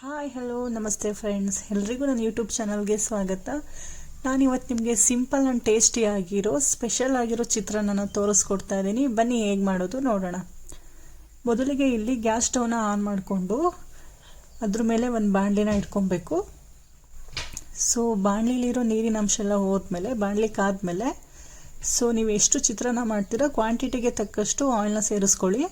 Hi hello ನಮಸ್ತೆ friends ಎಲ್ರಿಗೂ ನನ್ನ ಯೂಟ್ಯೂಬ್ ಚಾನಲ್ಗೆ ಸ್ವಾಗತ. ನಾನಿವತ್ತು ನಿಮಗೆ ಸಿಂಪಲ್ ಆ್ಯಂಡ್ ಟೇಸ್ಟಿ ಆಗಿರೋ ಸ್ಪೆಷಲ್ ಆಗಿರೋ ಚಿತ್ರಾನ್ನ ತೋರಿಸ್ಕೊಡ್ತಾ ಇದ್ದೀನಿ. ಬನ್ನಿ ಹೇಗೆ ಮಾಡೋದು ನೋಡೋಣ. ಮೊದಲಿಗೆ ಇಲ್ಲಿ ಗ್ಯಾಸ್ ಸ್ಟವ್ನ ಆನ್ ಮಾಡಿಕೊಂಡು, ಅದ್ರ ಮೇಲೆ ಒಂದು ಬಾಣಲಿನ ಇಟ್ಕೊಬೇಕು. ಸೊ ಬಾಣಲಿಲಿರೋ ನೀರಿನ ಅಂಶ ಎಲ್ಲ ಹೋದ್ಮೇಲೆ, ಬಾಣಲಿ ಕಾದ್ಮೇಲೆ ಸೊ ನೀವು ಎಷ್ಟು ಚಿತ್ರಾನ್ನ ಮಾಡ್ತೀರೋ ಕ್ವಾಂಟಿಟಿಗೆ ತಕ್ಕಷ್ಟು ಆಯಿಲ್ನ ಸೇರಿಸ್ಕೊಳ್ಳಿ.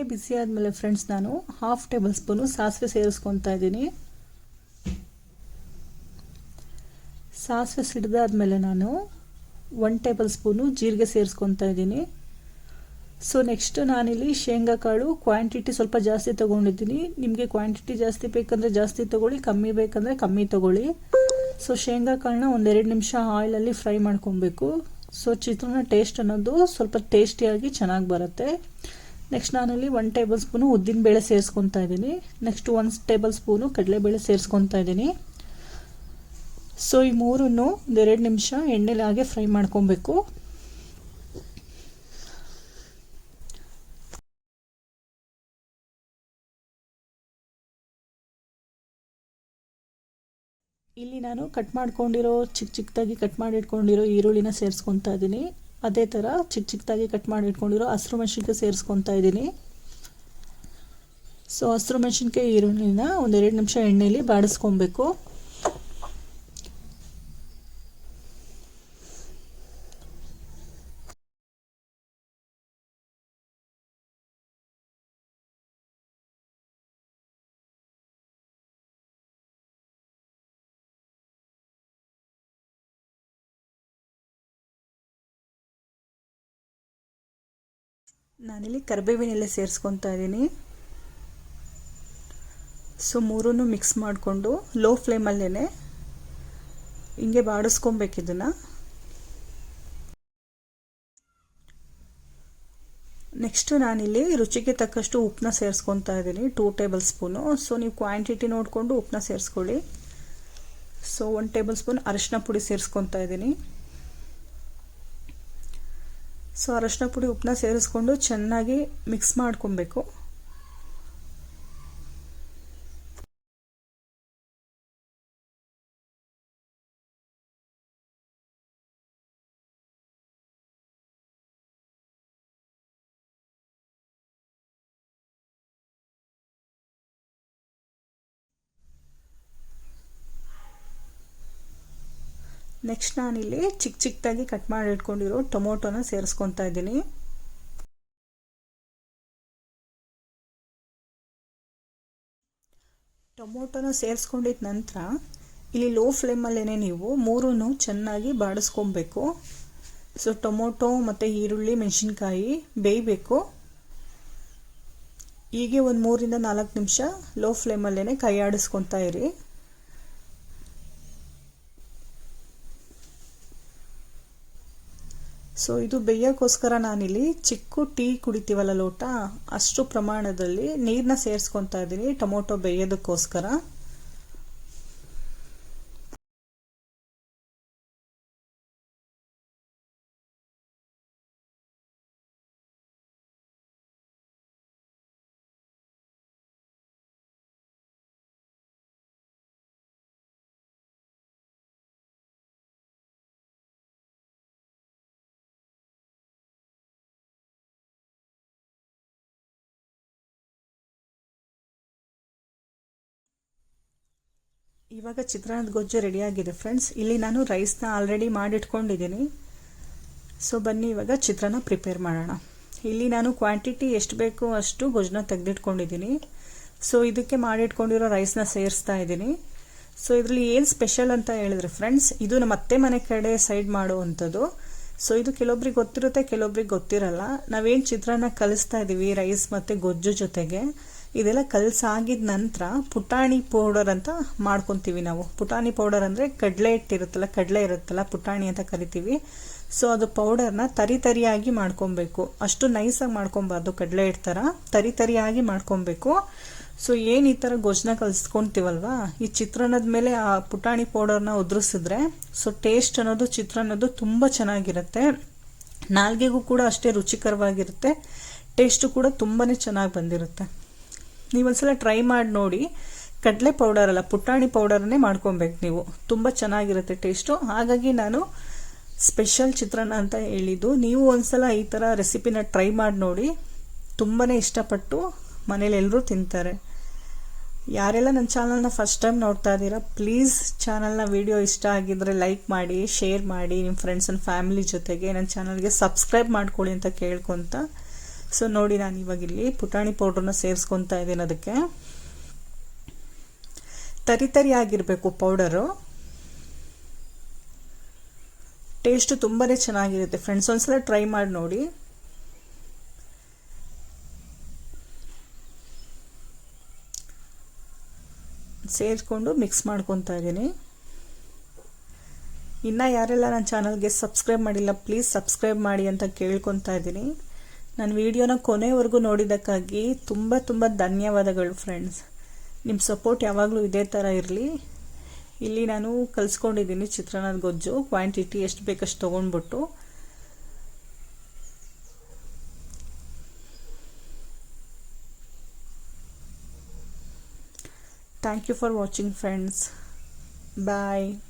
ಎಣ್ಣೆ ಬಿಸಿ ಆದಮೇಲೆ ಫ್ರೆಂಡ್ಸ್ ನಾನು ಹಾಫ್ ಟೇಬಲ್ ಸ್ಪೂನು ಸಾಸಿವೆ ಸೇರಿಸ್ಕೊತಾ ಇದ್ದೀನಿ. ಸಾಸಿವೆ ಸಿಡ್ದಾದ್ಮೇಲೆ ನಾನು ಒನ್ ಟೇಬಲ್ ಸ್ಪೂನು ಜೀರಿಗೆ ಸೇರಿಸ್ಕೊತಾ ಇದ್ದೀನಿ. ಸೊ ನೆಕ್ಸ್ಟ್ ನಾನಿಲ್ಲಿ ಶೇಂಗಾ ಕಾಳು ಕ್ವಾಂಟಿಟಿ ಸ್ವಲ್ಪ ಜಾಸ್ತಿ ತೊಗೊಂಡಿದ್ದೀನಿ. ನಿಮಗೆ ಕ್ವಾಂಟಿಟಿ ಜಾಸ್ತಿ ಬೇಕಂದರೆ ಜಾಸ್ತಿ ತೊಗೊಳ್ಳಿ, ಕಮ್ಮಿ ಬೇಕಂದರೆ ಕಮ್ಮಿ ತೊಗೊಳ್ಳಿ. ಸೊ ಶೇಂಗಾ ಕಾಳನ್ನ ಒಂದೆರಡು ನಿಮಿಷ ಆಯಿಲಲ್ಲಿ ಫ್ರೈ ಮಾಡ್ಕೊಬೇಕು. ಸೊ ಚಿತ್ರಾನ್ನ ಟೇಸ್ಟ್ ಅನ್ನೋದು ಸ್ವಲ್ಪ ಟೇಸ್ಟಿಯಾಗಿ ಚೆನ್ನಾಗಿ ಬರುತ್ತೆ. ನೆಕ್ಸ್ಟ್ ನಾನಲ್ಲಿ ಒನ್ ಟೇಬಲ್ ಸ್ಪೂನು ಉದ್ದಿನ ಬೇಳೆ ಸೇರಿಸ್ಕೊತಾ ಇದ್ದೀನಿ. ನೆಕ್ಸ್ಟ್ ಒನ್ ಟೇಬಲ್ ಸ್ಪೂನು ಕಡಲೆಬೇಳೆ ಸೇರಿಸ್ಕೊತಾ ಇದ್ದೀನಿ. ಸೊ ಈ ಮೂರನ್ನು ಒಂದೆರಡು ನಿಮಿಷ ಎಣ್ಣೆಲಿ ಹಾಗೆ ಫ್ರೈ ಮಾಡ್ಕೊಬೇಕು. ಇಲ್ಲಿ ನಾನು ಕಟ್ ಮಾಡ್ಕೊಂಡಿರೋ ಚಿಕ್ಕ ಚಿಕ್ಕದಾಗಿ ಕಟ್ ಮಾಡಿ ಇಟ್ಕೊಂಡಿರೋ ಈರುಳ್ಳಿನ ಸೇರಿಸ್ಕೊತಾ ಇದ್ದೀನಿ. ಅದೇ ಥರ ಚಿಕ್ಕ ಚಿಕ್ಕದಾಗಿ ಕಟ್ ಮಾಡಿ ಇಟ್ಕೊಂಡಿರೋ ಹಸಿರು ಮೆಣಸಿನ್ಕಾಯಿ ಸೇರಿಸ್ಕೊತಾ ಇದ್ದೀನಿ. ಸೊ ಹಸಿರು ಮೆಣಸಿನ್ಕಾಯಿ ಈರುಳ್ಳಿನ ಒಂದೆರಡು ನಿಮಿಷ ಎಣ್ಣೆಯಲ್ಲಿ ಬಾಡಿಸ್ಕೊಬೇಕು. ನಾನಿಲ್ಲಿ ಕರಿಬೇವಿನ ಎಲೆ ಸೇರಿಸ್ಕೊತಾ ಇದ್ದೀನಿ. ಸೊ ಮೂರನ್ನು ಮಿಕ್ಸ್ ಮಾಡಿಕೊಂಡು ಲೋ ಫ್ಲೇಮಲ್ಲೇ ಹಿಂಗೆ ಬಾಡಿಸ್ಕೊಬೇಕು ಇದನ್ನು. ನೆಕ್ಸ್ಟು ನಾನಿಲ್ಲಿ ರುಚಿಗೆ ತಕ್ಕಷ್ಟು ಉಪ್ಪನ್ನ ಸೇರಿಸ್ಕೊತಾ ಇದ್ದೀನಿ ಟೂ ಟೇಬಲ್ ಸ್ಪೂನು ಸೊ ನೀವು ಕ್ವಾಂಟಿಟಿ ನೋಡಿಕೊಂಡು ಉಪ್ಪನ್ನ ಸೇರಿಸ್ಕೊಳ್ಳಿ. ಸೊ ಒನ್ ಟೇಬಲ್ ಸ್ಪೂನ್ ಅರಿಶಿನ ಪುಡಿ ಸೇರಿಸ್ಕೊತಾ ಇದ್ದೀನಿ. ಸೊ ಅರಶಿನ ಪುಡಿ ಉಪ್ಪನ್ನ ಸೇರಿಸ್ಕೊಂಡು ಚೆನ್ನಾಗಿ ಮಿಕ್ಸ್ ಮಾಡ್ಕೊಬೇಕು. ನೆಕ್ಸ್ಟ್ ನಾನಿಲ್ಲಿ ಚಿಕ್ಕ ಚಿಕ್ಕದಾಗಿ ಕಟ್ ಮಾಡಿ ಇಟ್ಕೊಂಡಿರೋ ಟೊಮೊಟೊನ ಸೇರಿಸ್ಕೊತಾ ಇದ್ದೀನಿ. ಟೊಮೊಟೊನ ಸೇರಿಸ್ಕೊಂಡಿದ್ದ ನಂತರ ಇಲ್ಲಿ ಲೋ ಫ್ಲೇಮಲ್ಲೇ ನೀವು ಮೂರೂ ಚೆನ್ನಾಗಿ ಬಾಡಿಸ್ಕೊಬೇಕು ಸೊ, ಟೊಮೊಟೊ ಮತ್ತು ಈರುಳ್ಳಿ, ಮೆಣಸಿನ್ಕಾಯಿ ಬೇಯಬೇಕು. ಹೀಗೆ ಒಂದು ಮೂರಿಂದ ನಾಲ್ಕು ನಿಮಿಷ ಲೋ ಫ್ಲೇಮಲ್ಲೇ ಕೈ ಆಡಿಸ್ಕೊತಾ ಇರಿ. ಸೊ ಇದು ಬೇಯೋಕ್ಕೋಸ್ಕರ ನಾನಿಲ್ಲಿ ಚಿಕ್ಕ ಟೀ ಕುಡಿತೀವಲ್ಲ ಲೋಟ, ಅಷ್ಟು ಪ್ರಮಾಣದಲ್ಲಿ ನೀರನ್ನ ಸೇರಿಸ್ಕೊತಾ ಇದ್ದೀನಿ, ಟೊಮೊಟೊ ಬೇಯೋದಕ್ಕೋಸ್ಕರ ಇವಾಗ ಚಿತ್ರಾನ್ನದ ಗೊಜ್ಜು ರೆಡಿಯಾಗಿದೆ ಫ್ರೆಂಡ್ಸ್ ಇಲ್ಲಿ ನಾನು ರೈಸ್ನ ಆಲ್ರೆಡಿ ಮಾಡಿಟ್ಕೊಂಡಿದ್ದೀನಿ. ಸೊ ಬನ್ನಿ ಇವಾಗ ಚಿತ್ರಾನ್ನ ಪ್ರಿಪೇರ್ ಮಾಡೋಣ. ಇಲ್ಲಿ ನಾನು ಕ್ವಾಂಟಿಟಿ ಎಷ್ಟು ಬೇಕೋ ಅಷ್ಟು ಗೊಜ್ಜನ್ನ ತೆಗೆದಿಟ್ಕೊಂಡಿದ್ದೀನಿ. ಸೊ ಇದಕ್ಕೆ ಮಾಡಿಟ್ಕೊಂಡಿರೋ ರೈಸ್ನ ಸೇರಿಸ್ತಾ ಇದ್ದೀನಿ. ಸೊ ಇದರಲ್ಲಿ ಏನು ಸ್ಪೆಷಲ್ ಅಂತ ಹೇಳಿದ್ರೆ ಫ್ರೆಂಡ್ಸ್ ಇದು ನಮ್ಮ ಅತ್ತೆ ಮನೆ ಕಡೆ ಸೈಡ್ ಮಾಡುವಂಥದ್ದು. ಸೊ ಇದು ಕೆಲವೊಬ್ರಿಗೆ ಗೊತ್ತಿರುತ್ತೆ, ಕೆಲವೊಬ್ರಿಗೆ ಗೊತ್ತಿರಲ್ಲ. ನಾವೇನು ಚಿತ್ರಾನ್ನ ಕಲಿಸ್ತಾ ಇದ್ದೀವಿ ರೈಸ್ ಮತ್ತು ಗೊಜ್ಜು ಜೊತೆಗೆ. ಇದೆಲ್ಲ ಕಲಸಾಗಿದ ನಂತರ ಪುಟಾಣಿ ಪೌಡರ್ ಅಂತ ಮಾಡ್ಕೊತೀವಿ ನಾವು. ಪುಟಾಣಿ ಪೌಡರ್ ಅಂದರೆ ಕಡಲೆ ಹಿಟ್ಟಿರುತ್ತಲ್ಲ, ಕಡಲೆ ಇರುತ್ತಲ್ಲ, ಪುಟಾಣಿ ಅಂತ ಕರಿತೀವಿ. ಸೊ ಅದು ಪೌಡರ್ನ ತರಿ ತರಿಯಾಗಿ ಮಾಡ್ಕೊಬೇಕು. ಅಷ್ಟು ನೈಸಾಗಿ ಮಾಡ್ಕೊಬಾರ್ದು ಕಡಲೆ ಹಿಟ್ಟು ಥರ ತರಿ ತರಿಯಾಗಿ ಮಾಡ್ಕೊಬೇಕು. ಸೊ ಏನು ಈ ಥರ ಗೊಜ್ಜನ ಕಲಿಸ್ಕೊತೀವಲ್ವಾ? ಈ ಚಿತ್ರಾನ್ನದ ಮೇಲೆ ಆ ಪುಟಾಣಿ ಪೌಡರ್ನ ಉದುರಿಸಿದ್ರೆ ಸೊ ಟೇಸ್ಟ್ ಅನ್ನೋದು ಚಿತ್ರಾನ್ನದು ತುಂಬ ಚೆನ್ನಾಗಿರುತ್ತೆ. ನಾಲ್ಗೆಗೂ ಕೂಡ ಅಷ್ಟೇ ರುಚಿಕರವಾಗಿರುತ್ತೆ. ಟೇಸ್ಟು ಕೂಡ ತುಂಬಾ ಚೆನ್ನಾಗಿ ಬಂದಿರುತ್ತೆ. ನೀವೊಂದ್ಸಲ ಟ್ರೈ ಮಾಡಿ ನೋಡಿ. ಕಡಲೆ ಪೌಡರ್ ಅಲ್ಲ, ಪುಟಾಣಿ ಪೌಡರನ್ನೇ ಮಾಡ್ಕೊಬೇಕು ನೀವು. ತುಂಬ ಚೆನ್ನಾಗಿರುತ್ತೆ ಟೇಸ್ಟು ಹಾಗಾಗಿ ನಾನು ಸ್ಪೆಷಲ್ ಚಿತ್ರಾನ್ನ ಅಂತ ಹೇಳಿದ್ದು. ನೀವು ಒಂದ್ಸಲ ಈ ಥರ ರೆಸಿಪಿನ ಟ್ರೈ ಮಾಡಿ ನೋಡಿ. ತುಂಬಾ ಇಷ್ಟಪಟ್ಟು ಮನೇಲಿ ಎಲ್ಲರೂ ತಿಂತಾರೆ. ಯಾರೆಲ್ಲ ನನ್ನ ಚಾನಲ್ನ ಫಸ್ಟ್ ಟೈಮ್ ನೋಡ್ತಾ ಇದ್ದೀರಾ ಪ್ಲೀಸ್ ಚಾನಲ್ನ ವಿಡಿಯೋ ಇಷ್ಟ ಆಗಿದ್ರೆ ಲೈಕ್ ಮಾಡಿ ಶೇರ್ ಮಾಡಿ ನಿಮ್ಮ ಫ್ರೆಂಡ್ಸ್ ಆ್ಯಂಡ್ ಫ್ಯಾಮಿಲಿ ಜೊತೆಗೆ. ನನ್ನ ಚಾನಲ್ಗೆ ಸಬ್ಸ್ಕ್ರೈಬ್ ಮಾಡ್ಕೊಳ್ಳಿ ಅಂತ ಕೇಳ್ಕೊತ. ಸೊ ನೋಡಿ ನಾನು ಇವಾಗ ಇಲ್ಲಿ ಪುಟಾಣಿ ಪೌಡ್ರನ್ನ ಸೇರಿಸ್ಕೊತಾ ಇದ್ದೀನಿ ಅದಕ್ಕೆ. ತರಿ ತರಿ ಆಗಿರಬೇಕು ಪೌಡರು ಟೇಸ್ಟು ತುಂಬಾನೇ ಚೆನ್ನಾಗಿರುತ್ತೆ. ಫ್ರೆಂಡ್ಸ್ ಒಂದ್ಸಲ ಟ್ರೈ ಮಾಡಿ ನೋಡಿ. ಸೇರಿಸ್ಕೊಂಡು ಮಿಕ್ಸ್ ಮಾಡ್ಕೊತಾ ಇದ್ದೀನಿ. ಇನ್ನ ಯಾರೆಲ್ಲ ನನ್ನ ಚಾನಲ್ಗೆ ಸಬ್ಸ್ಕ್ರೈಬ್ ಮಾಡಿಲ್ಲ ಪ್ಲೀಸ್ ಸಬ್ಸ್ಕ್ರೈಬ್ ಮಾಡಿ ಅಂತ ಕೇಳ್ಕೊತಾ ಇದ್ದೀನಿ. ನನ್ನ ವಿಡಿಯೋನ ಕೊನೆವರೆಗೂ ನೋಡಿದ್ದಕ್ಕಾಗಿ ತುಂಬ ತುಂಬ ಧನ್ಯವಾದಗಳು ಫ್ರೆಂಡ್ಸ್ ನಿಮ್ಮ ಸಪೋರ್ಟ್ ಯಾವಾಗಲೂ ಇದೇ ಥರ ಇರಲಿ. ಇಲ್ಲಿ ನಾನು ಕಲಿಸ್ಕೊಂಡಿದ್ದೀನಿ ಚಿತ್ರಾನ್ನದ ಗೊಜ್ಜು ಕ್ವಾಂಟಿಟಿ ಎಷ್ಟು ಬೇಕಷ್ಟು ತೊಗೊಂಡ್ಬಿಟ್ಟು. Thank you for watching friends Bye.